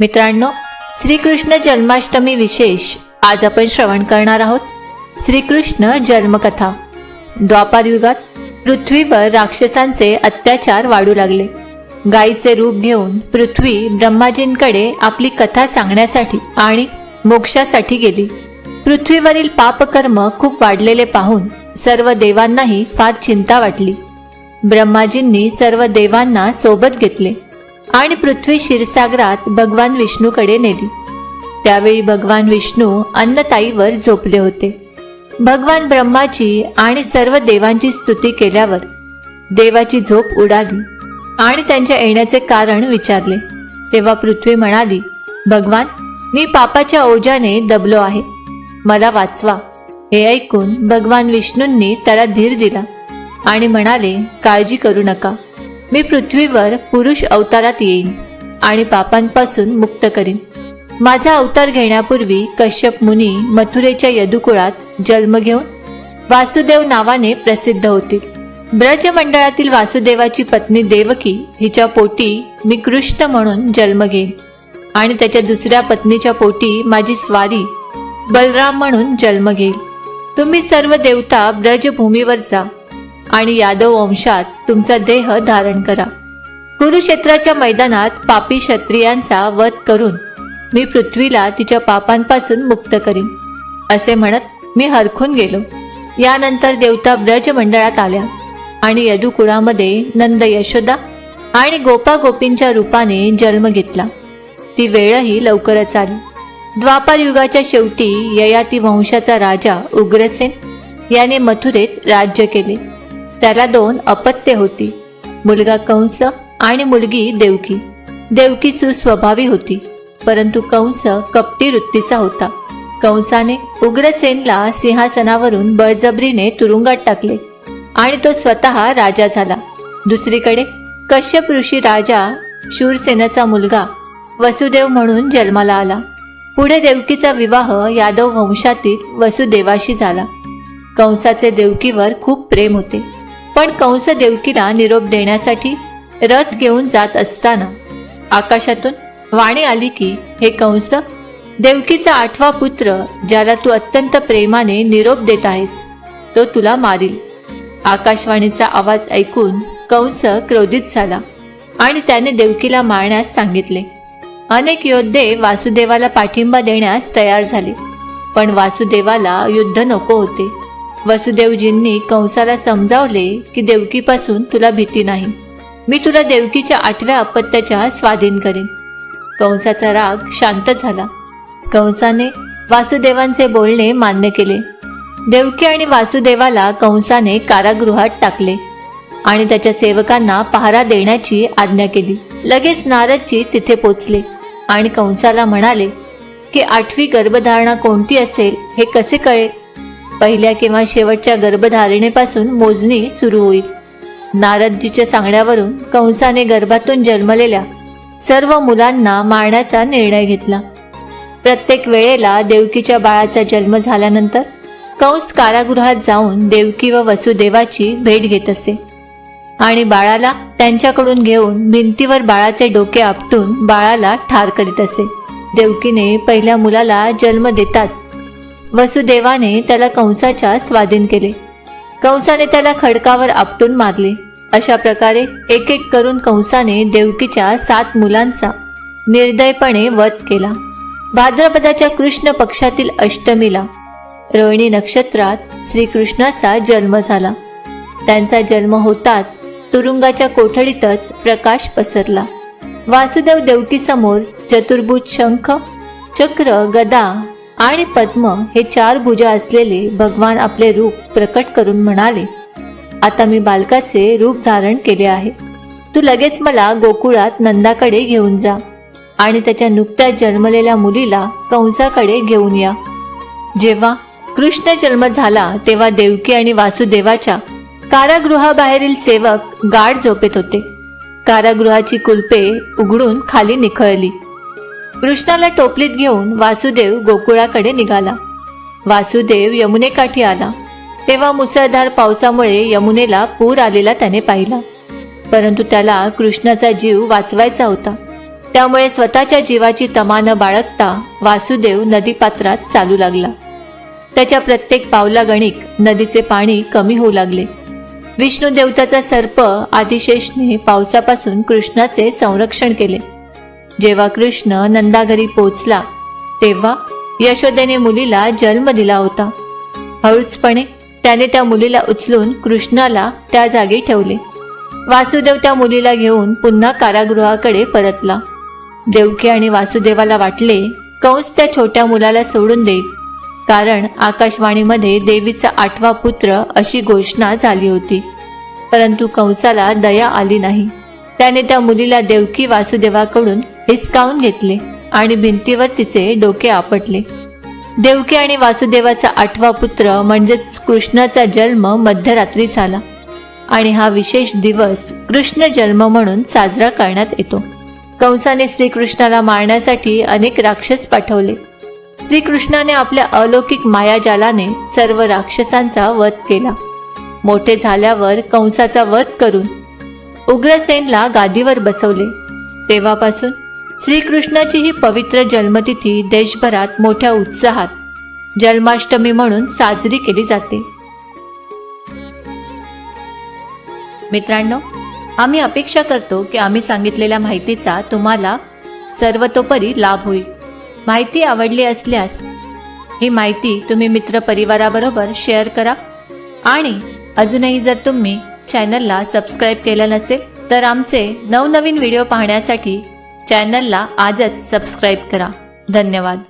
मित्रांनो श्रीकृष्ण जन्माष्टमी विशेष आज आपण श्रवण करणार आहोत. श्रीकृष्ण जन्मकथा. द्वापार युगात पृथ्वीवर राक्षसांचे अत्याचार वाढू लागले. गायीचे रूप घेऊन पृथ्वी ब्रह्माजींकडे आपली कथा सांगण्यासाठी आणि मोक्षासाठी गेली. पृथ्वीवरील पापकर्म खूप वाढलेले पाहून सर्व देवांनाही फार चिंता वाटली. ब्रह्माजींनी सर्व देवांना सोबत घेतले. आणि पृथ्वी क्षीरसागरात भगवान विष्णूकडे नेली. त्यावेळी भगवान विष्णू अन्नताईवर झोपले होते. भगवान ब्रह्माची आणि सर्व देवांची स्तुती केल्यावर देवाची झोप उडाली आणि त्यांच्या येण्याचे कारण विचारले. तेव्हा पृथ्वी म्हणाली भगवान मी पापाच्या ओझ्याने दबलो आहे. मला वाचवा. हे ऐकून भगवान विष्णूंनी त्याला धीर दिला आणि म्हणाले काळजी करू नका. मी पृथ्वीवर पुरुष अवतारात येईन आणि पापांपासून मुक्त करीन. माझा अवतार घेण्यापूर्वी कश्यप मुनी मथुरेच्या यदुकुळात जन्म घेऊन वासुदेव नावाने प्रसिद्ध होतील ब्रज मंडळातील वासुदेवाची पत्नी देवकी हिच्या पोटी मी कृष्ण म्हणून जन्म घेईन आणि त्याच्या दुसऱ्या पत्नीच्या पोटी माझी स्वारी बलराम म्हणून जन्म घेईल. तुम्ही सर्व देवता ब्रजभूमीवर जा. आणि यादव वंशात तुमचा देह धारण करा. कुरुक्षेत्राच्या मैदानात पापी क्षत्रियांचा वध करून मी पृथ्वीला तिच्या पापांपासून मुक्त करीन असे म्हणत मी हरखून गेलो. यानंतर देवता ब्रज मंडळात आल्या आणि यदुकुळामध्ये नंद यशोदा आणि गोपा गोपींच्या रूपाने जन्म घेतला. ती वेळही लवकरच आली. द्वापार युगाच्या शेवटी ययाती वंशाचा राजा उग्रसेन याने मथुरेत राज्य केले. त्याला दोन अपत्य होती. मुलगा कंस आणि मुलगी देवकी. देवकी सुस्वभावी होती परंतु कंस कपटी वृत्तीचा होता. कंसाने उग्रसेनला सिंहासनावरून बळजबरीने तुरुंगात टाकले आणि तो स्वतः राजा झाला. दुसरीकडे कश्यप ऋषी राजा शूरसेनाचा मुलगा वसुदेव म्हणून जन्माला आला. पुढे देवकीचा विवाह यादव वंशातील वसुदेवाशी झाला. कंसाचे देवकीवर खूप प्रेम होते. पण कंस देवकीला निरोप देण्यासाठी रथ घेऊन जात असताना आकाशातून वाणी आली की हे कंस देवकीचा आठवा पुत्र ज्याला तू अत्यंत प्रेमाने निरोप देत आहेस तो तुला मारील. आकाशवाणीचा आवाज ऐकून कंस क्रोधित झाला आणि त्याने देवकीला मारण्यास सांगितले. अनेक योद्धे वासुदेवाला पाठिंबा देण्यास तयार झाले पण वासुदेवाला युद्ध नको होते. वसुदेवजींनी कंसाला समजावले की देवकीपासून तुला भीती नाही. मी तुला देवकीच्या आठव्या अपत्याच्या स्वाधीन करेन. कंसाचा राग शांत झाला. कंसाने वासुदेवांचे बोलणे मान्य केले. देवकी आणि वासुदेवाला कंसाने कारागृहात टाकले आणि त्याच्या सेवकांना पहारा देण्याची आज्ञा केली. लगेच नारदजी तिथे पोचले आणि कंसाला म्हणाले की आठवी गर्भधारणा कोणती असेल हे कसे कळेल? पहिल्या किंवा शेवटच्या गर्भधारणेपासून मोजणी सुरू होईल. नारदजीच्या सांगण्यावरून कंसाने गर्भातून जन्मलेल्या सर्व मुलांना मारण्याचा निर्णय घेतला. प्रत्येक वेळेला देवकीच्या बाळाचा जन्म झाल्यानंतर कंस कारागृहात जाऊन देवकी व वसुदेवाची भेट घेत असे. आणि बाळाला त्यांच्याकडून घेऊन भिंतीवर बाळाचे डोके आपटून बाळाला ठार करीत असे. देवकीने पहिल्या मुलाला जन्म देतात वसुदेवाने त्याला कंसाच्या स्वाधीन केले. कंसाने त्याला खडकावर आपटून मारले. अशा प्रकारे एक एक करून कंसाने देवकीच्या सात मुलांचा निर्दयपणे वध केला. भाद्रपदाच्या कृष्ण पक्षातील अष्टमीला रोहिणी नक्षत्रात श्रीकृष्णाचा जन्म झाला. त्यांचा जन्म होताच तुरुंगाच्या कोठडीतच प्रकाश पसरला. वासुदेव देवकीसमोर चतुर्भुज शंख चक्र गदा आणि पद्म हे चार भुजा असलेले भगवान आपले रूप प्रकट करून म्हणाले आता मी बालकाचे रूप धारण केले आहे. तू लगेच मला गोकुळात नंदाकडे घेऊन जा आणि त्याच्या नुकत्याच जन्मलेल्या मुलीला कंसाकडे घेऊन या. जेव्हा कृष्ण जन्म झाला तेव्हा देवकी आणि वासुदेवाच्या कारागृहाबाहेरील सेवक गाढ झोपेत होते. कारागृहाची कुलपे उघडून खाली निखळली. कृष्णाला टोपलीत घेऊन वासुदेव गोकुळाकडे निघाला. वासुदेव यमुनेकाठी आला. तेव्हा मुसळधार पावसामुळे यमुनेला पूर आलेला त्याने पाहिला. परंतु त्याला कृष्णाचा जीव वाचवायचा होता. त्यामुळे स्वतःच्या जीवाची तमा न बाळगता वासुदेव नदीपात्रात चालू लागला. त्याच्या प्रत्येक पावला गणिक नदीचे पाणी कमी होऊ लागले. विष्णू देवताचा सर्प आदिशेषने पावसापासून कृष्णाचे संरक्षण केले. जेव्हा कृष्ण नंदाघरी पोचला तेव्हा यशोदेने मुलीला जन्म दिला होता. हळूचपणे त्याने त्या मुलीला उचलून कृष्णाला त्या जागी ठेवले. वासुदेव त्या मुलीला घेऊन पुन्हा कारागृहाकडे परतला. देवकी आणि वासुदेवाला वाटले कंस त्या छोट्या मुलाला सोडून देईल कारण आकाशवाणीमध्ये देवीचा आठवा पुत्र अशी घोषणा झाली होती. परंतु कंसाला दया आली नाही. त्याने त्या मुलीला देवकी वासुदेवाकडून हिसकावून घेतले आणि भिंतीवर तिचे डोके आपटले. देवकी आणि वासुदेवाचा आठवा पुत्र म्हणजेच कृष्णाचा जन्म मध्यरात्री झाला आणि हा विशेष दिवस कृष्ण जन्म म्हणून साजरा करण्यात येतो. कंसाने श्रीकृष्णाला मारण्यासाठी अनेक राक्षस पाठवले. श्रीकृष्णाने आपल्या अलौकिक मायाजालाने सर्व राक्षसांचा वध केला. मोठे झाल्यावर कंसाचा वध करून उग्रसेनला गादीवर बसवले. तेव्हापासून श्रीकृष्णाची ही पवित्र जन्मतिथी देशभरात मोठ्या उत्साहात जन्माष्टमी म्हणून साजरी केली जाते. मित्रांनो आम्ही अपेक्षा करतो की आम्ही सांगितलेल्या माहितीचा तुम्हाला सर्वतोपरी लाभ होईल. माहिती आवडली असल्यास ही माहिती तुम्ही मित्रपरिवाराबरोबर शेअर करा आणि अजूनही जर तुम्ही चॅनलला सबस्क्राईब केलं नसेल तर आमचे नवनवीन व्हिडिओ पाहण्यासाठी चॅनलला आजच सबस्क्राईब करा. धन्यवाद.